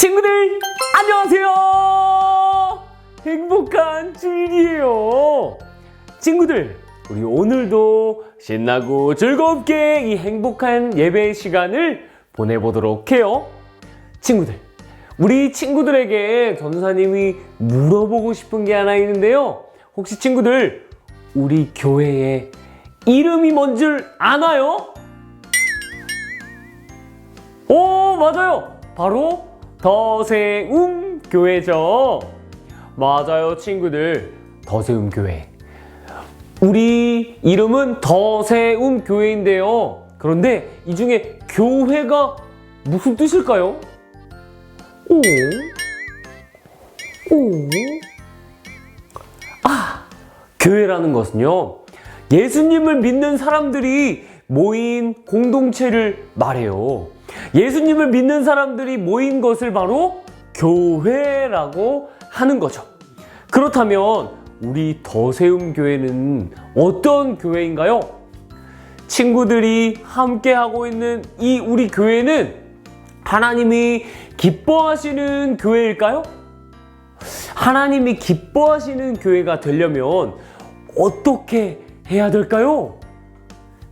친구들 안녕하세요. 행복한 주일이에요. 친구들 우리 오늘도 신나고 즐겁게 이 행복한 예배 시간을 보내보도록 해요. 친구들 우리 친구들에게 전사님이 물어보고 싶은 게 하나 있는데요. 혹시 친구들 우리 교회의 이름이 뭔 줄 아나요? 오 맞아요 바로 더세움 교회죠 맞아요 친구들 더세움 교회 우리 이름은 더세움 교회인데요 그런데 이 중에 교회가 무슨 뜻일까요? 오? 오? 아 교회라는 것은요 예수님을 믿는 사람들이 모인 공동체를 말해요. 예수님을 믿는 사람들이 모인 것을 바로 교회라고 하는 거죠. 그렇다면 우리 더세움 교회는 어떤 교회인가요? 친구들이 함께 하고 있는 이 우리 교회는 하나님이 기뻐하시는 교회일까요? 하나님이 기뻐하시는 교회가 되려면 어떻게 해야 될까요?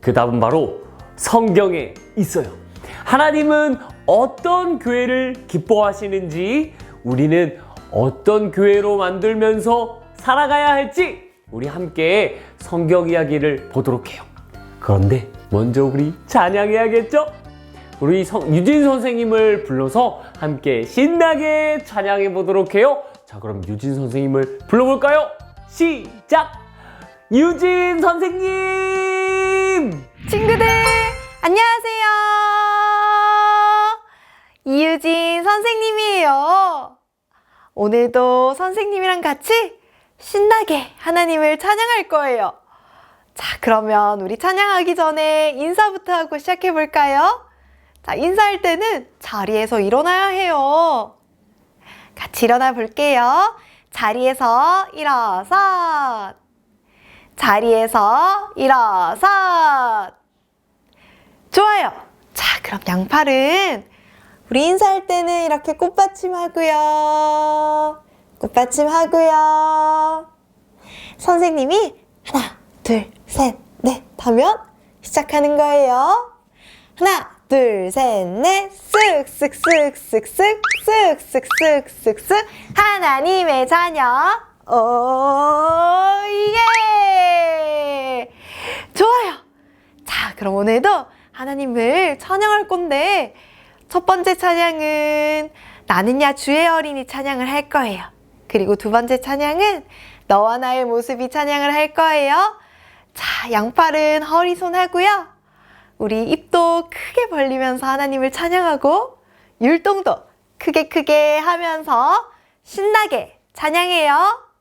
그 답은 바로 성경에 있어요. 하나님은 어떤 교회를 기뻐하시는지 우리는 어떤 교회로 만들면서 살아가야 할지 우리 함께 성경 이야기를 보도록 해요. 그런데 먼저 우리 찬양해야겠죠? 우리 성- 유진 선생님을 불러서 함께 신나게 찬양해 보도록 해요. 자, 그럼 유진 선생님을 불러볼까요? 시작! 유진 선생님! 친구들 안녕하세요. 이유진 선생님이에요. 오늘도 선생님이랑 같이 신나게 하나님을 찬양할 거예요. 자, 그러면 우리 찬양하기 전에 인사부터 하고 시작해 볼까요? 자, 인사할 때는 자리에서 일어나야 해요. 같이 일어나 볼게요. 자리에서 일어서. 자리에서 일어서. 좋아요. 자, 그럼 양팔은 우리 인사할 때는 이렇게 꽃받침 하고요. 꽃받침 하고요. 선생님이 하나, 둘, 셋, 넷 하면 시작하는 거예요. 하나, 둘, 셋, 넷, 쓱, 쓱, 쓱, 쓱, 쓱, 쓱, 쓱, 쓱, 쓱, 쓱, 하나님의 자녀, 오, 예! 좋아요. 자, 그럼 오늘도 하나님을 찬양할 건데, 첫 번째 찬양은 나는야 주의 어린이 찬양을 할 거예요. 그리고 두 번째 찬양은 너와 나의 모습이 찬양을 할 거예요. 자, 양팔은 허리손 하고요. 우리 입도 크게 벌리면서 하나님을 찬양하고 율동도 크게 크게 하면서 신나게 찬양해요.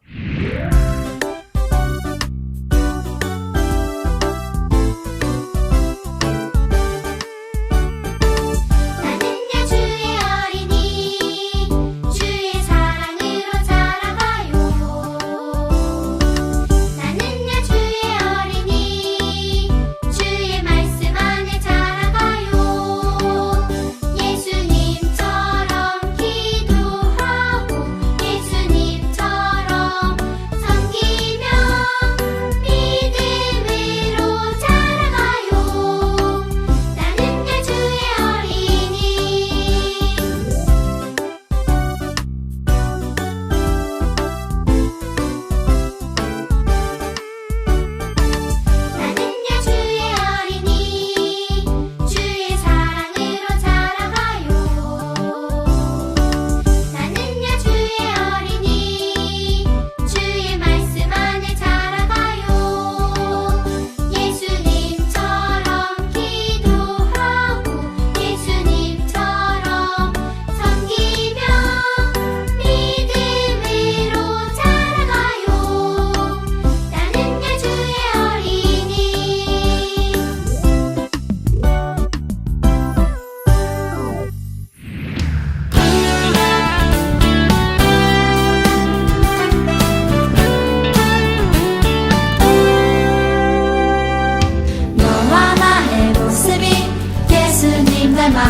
닮아.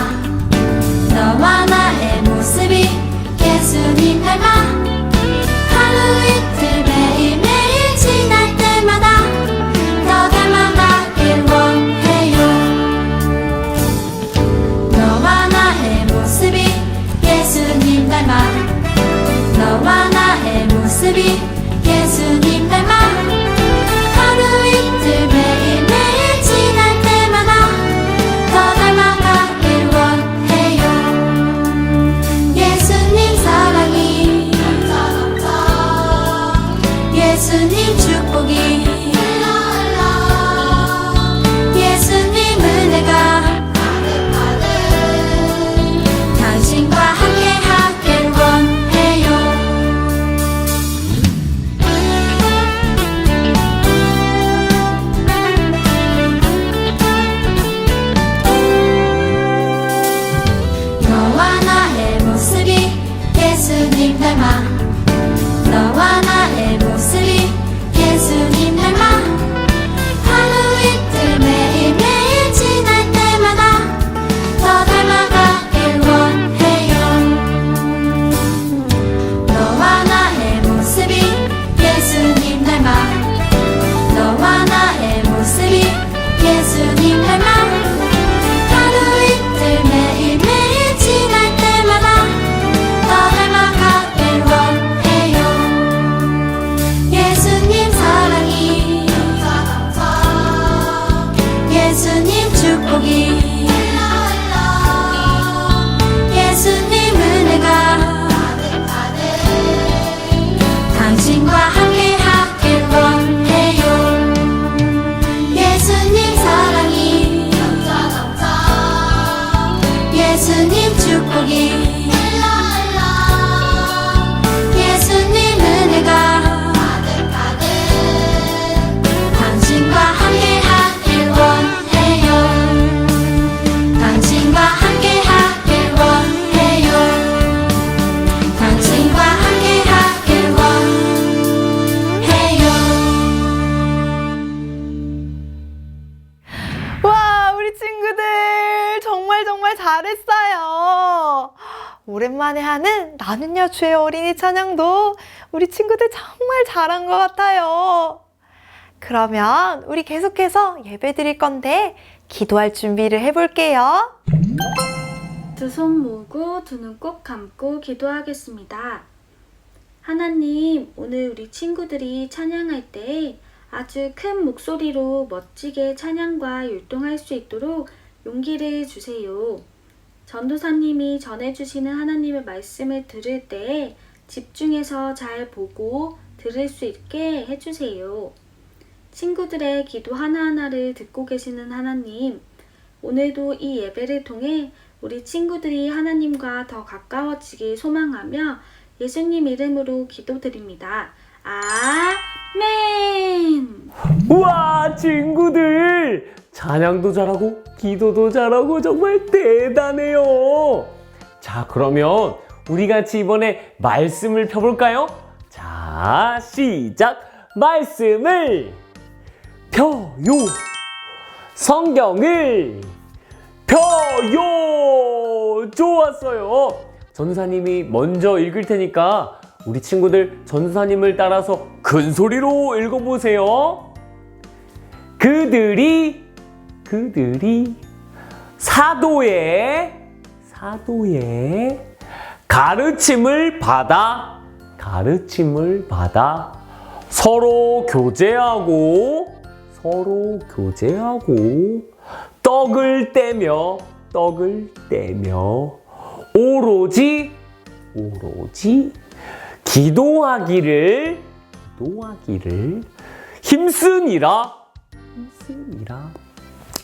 너와 나의 모습이 예수님 닮아. 예 정말 정말 잘했어요. 오랜만에 하는 나는야 주의 어린이 찬양도 우리 친구들 정말 잘한 것 같아요. 그러면 우리 계속해서 예배 드릴 건데 기도할 준비를 해볼게요. 두 손 모으고 두 눈 꼭 감고 기도하겠습니다. 하나님, 오늘 우리 친구들이 찬양할 때 아주 큰 목소리로 멋지게 찬양과 율동할 수 있도록 용기를 주세요. 전도사님이 전해주시는 하나님의 말씀을 들을 때 집중해서 잘 보고 들을 수 있게 해주세요. 친구들의 기도 하나하나를 듣고 계시는 하나님, 오늘도 이 예배를 통해 우리 친구들이 하나님과 더 가까워지길 소망하며 예수님 이름으로 기도드립니다. 아멘! 우와 친구들 찬양도 잘하고 기도도 잘하고 정말 대단해요. 자 그러면 우리 같이 이번에 말씀을 펴볼까요? 자 시작. 말씀을 펴요. 성경을 펴요. 좋았어요. 전사님이 먼저 읽을 테니까 우리 친구들 전사님을 따라서 큰 소리로 읽어보세요. 그들이 그들이 사도의 사도의 가르침을 받아 가르침을 받아 서로 교제하고 서로 교제하고 떡을 떼며 떡을 떼며 오로지 오로지 기도하기를 기도하기를 힘쓰니라. 힘쓰니라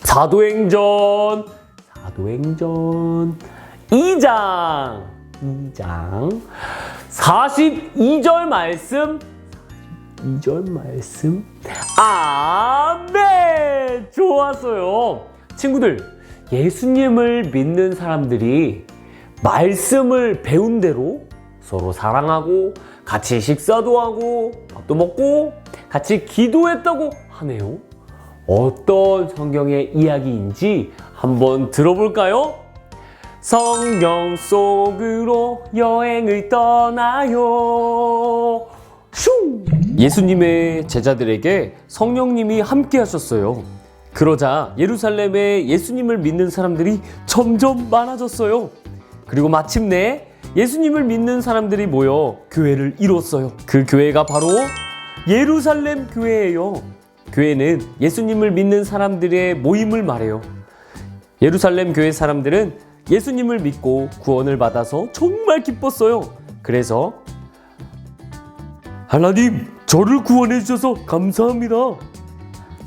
사도행전. 사도행전. 2장. 2장. 42절 말씀. 42절 말씀. 아멘! 좋았어요. 친구들 예수님을 믿는 사람들이 말씀을 배운 대로 서로 사랑하고 같이 식사도 하고 밥도 먹고 같이 기도했다고 하네요. 어떤 성경의 이야기인지 한번 들어볼까요? 성경 속으로 여행을 떠나요. 슝! 예수님의 제자들에게 성령님이 함께 하셨어요. 그러자 예루살렘에 예수님을 믿는 사람들이 점점 많아졌어요. 그리고 마침내 예수님을 믿는 사람들이 모여 교회를 이뤘어요. 그 교회가 바로 예루살렘 교회예요. 교회는 예수님을 믿는 사람들의 모임을 말해요. 예루살렘 교회 사람들은 예수님을 믿고 구원을 받아서 정말 기뻤어요. 그래서 하나님, 저를 구원해 주셔서 감사합니다.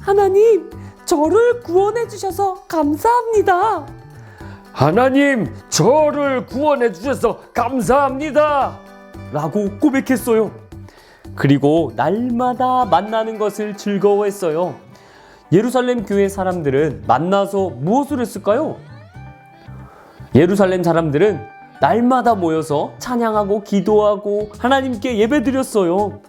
하나님, 저를 구원해 주셔서 감사합니다. 하나님, 저를 구원해 주셔서 감사합니다. 라고 고백했어요. 그리고 날마다 만나는 것을 즐거워했어요. 예루살렘 교회 사람들은 만나서 무엇을 했을까요? 예루살렘 사람들은 날마다 모여서 찬양하고 기도하고 하나님께 예배드렸어요.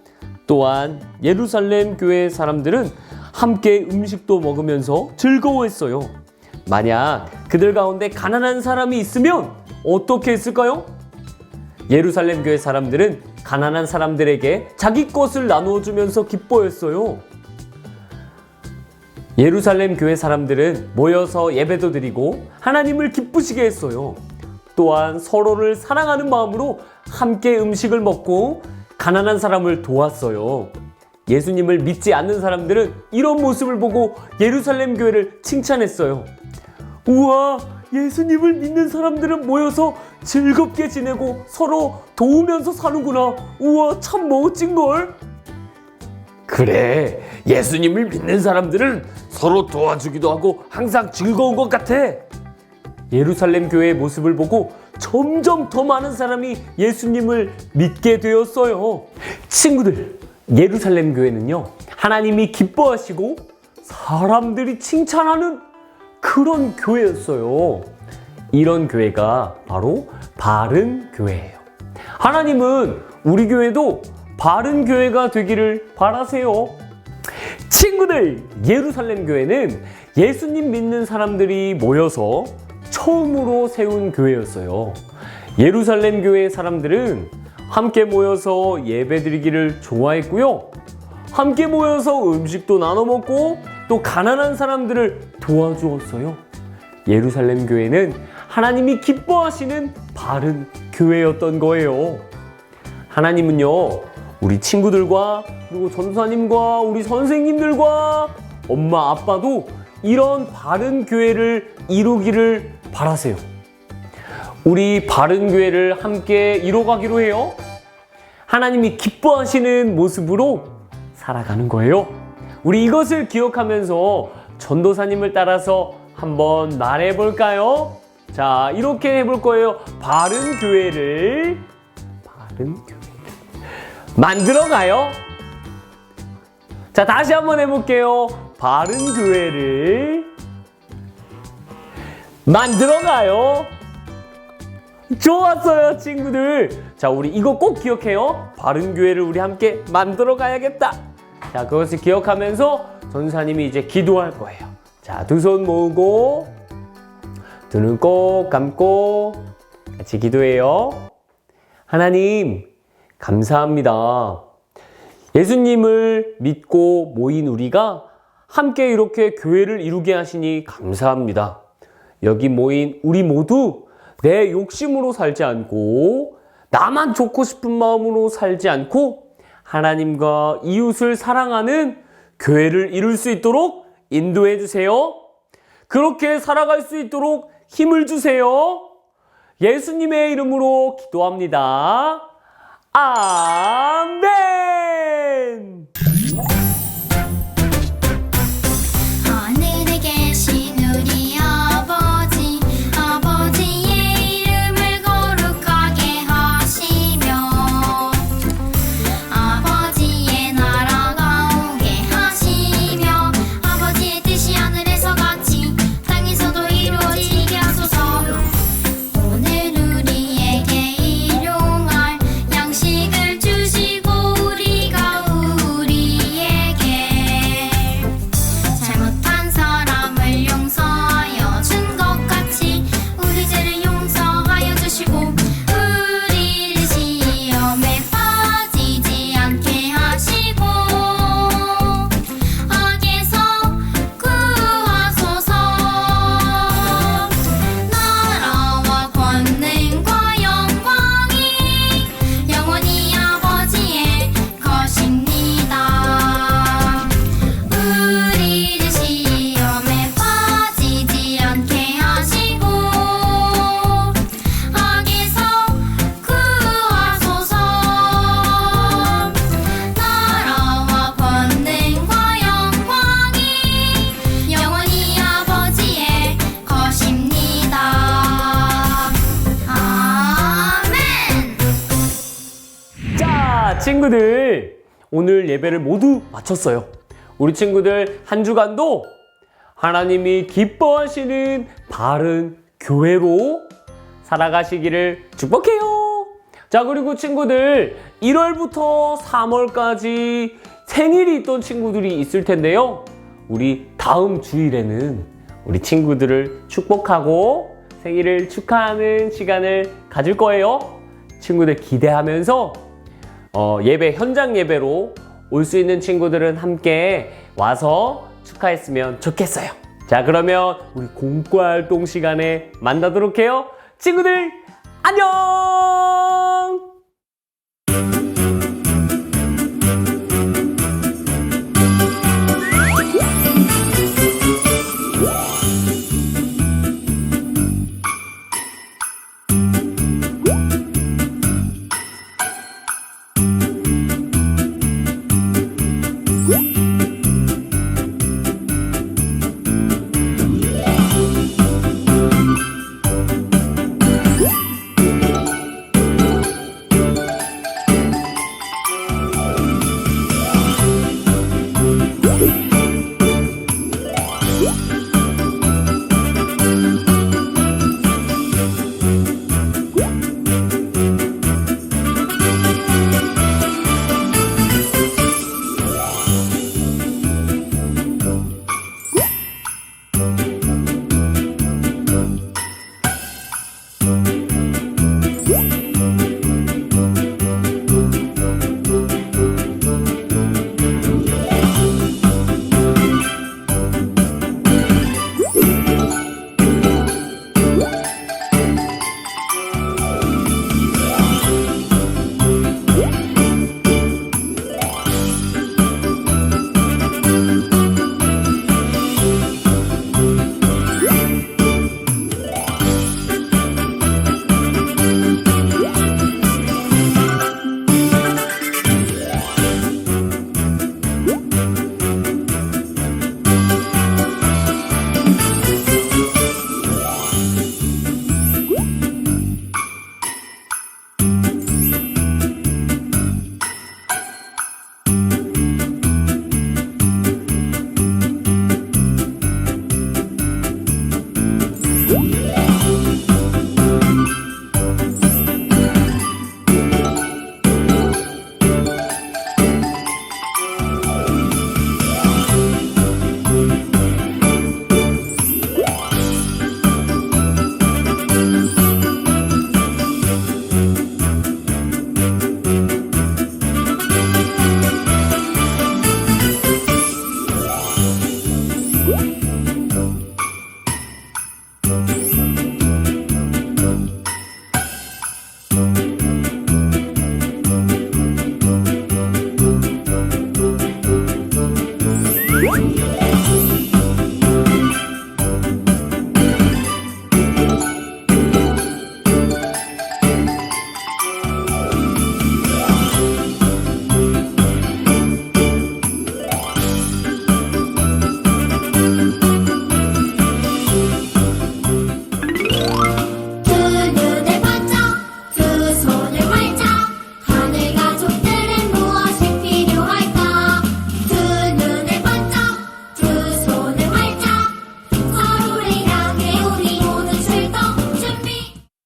또한 예루살렘 교회 사람들은 함께 음식도 먹으면서 즐거워했어요. 만약 그들 가운데 가난한 사람이 있으면 어떻게 했을까요? 예루살렘 교회 사람들은 가난한 사람들에게 자기 것을 나누어 주면서 기뻐했어요. 예루살렘 교회 사람들은 모여서 예배도 드리고 하나님을 기쁘시게 했어요. 또한 서로를 사랑하는 마음으로 함께 음식을 먹고 가난한 사람을 도왔어요. 예수님을 믿지 않는 사람들은 이런 모습을 보고 예루살렘 교회를 칭찬했어요. 우와, 예수님을 믿는 사람들은 모여서 즐겁게 지내고 서로 도우면서 사는구나. 우와, 참 멋진걸? 그래, 예수님을 믿는 사람들은 서로 도와주기도 하고 항상 즐거운 것 같아. 예루살렘 교회의 모습을 보고 점점 더 많은 사람이 예수님을 믿게 되었어요. 친구들, 예루살렘 교회는요, 하나님이 기뻐하시고 사람들이 칭찬하는 그런 교회였어요. 이런 교회가 바로 바른 교회예요. 하나님은 우리 교회도 바른 교회가 되기를 바라세요. 친구들, 예루살렘 교회는 예수님 믿는 사람들이 모여서 처음으로 세운 교회였어요. 예루살렘 교회 사람들은 함께 모여서 예배 드리기를 좋아했고요. 함께 모여서 음식도 나눠 먹고 또 가난한 사람들을 도와주었어요. 예루살렘 교회는 하나님이 기뻐하시는 바른 교회였던 거예요. 하나님은요, 우리 친구들과 그리고 전사님과 우리 선생님들과 엄마 아빠도 이런 바른 교회를 이루기를 바라세요. 우리 바른 교회를 함께 이뤄가기로 해요. 하나님이 기뻐하시는 모습으로 살아가는 거예요. 우리 이것을 기억하면서 전도사님을 따라서 한번 말해 볼까요? 자, 이렇게 해볼 거예요. 바른 교회를 바른 교회 만들어 가요. 자, 다시 한번 해 볼게요. 바른 교회를 만들어 가요. 좋았어요, 친구들. 자, 우리 이거 꼭 기억해요. 바른 교회를 우리 함께 만들어 가야겠다. 자, 그것을 기억하면서 전사님이 이제 기도할 거예요. 자, 두 손 모으고, 두 눈 꼭 감고, 같이 기도해요. 하나님, 감사합니다. 예수님을 믿고 모인 우리가 함께 이렇게 교회를 이루게 하시니 감사합니다. 여기 모인 우리 모두 내 욕심으로 살지 않고 나만 좋고 싶은 마음으로 살지 않고 하나님과 이웃을 사랑하는 교회를 이룰 수 있도록 인도해 주세요. 그렇게 살아갈 수 있도록 힘을 주세요. 예수님의 이름으로 기도합니다. 아멘! 오늘 예배를 모두 마쳤어요. 우리 친구들 한 주간도 하나님이 기뻐하시는 바른 교회로 살아가시기를 축복해요. 자, 그리고 친구들, 1월부터 3월까지 생일이 있던 친구들이 있을 텐데요. 우리 다음 주일에는 우리 친구들을 축복하고 생일을 축하하는 시간을 가질 거예요. 친구들 기대하면서 어, 예배 현장 예배로 올 수 있는 친구들은 함께 와서 축하했으면 좋겠어요. 자, 그러면 우리 공과 활동 시간에 만나도록 해요. 친구들 안녕!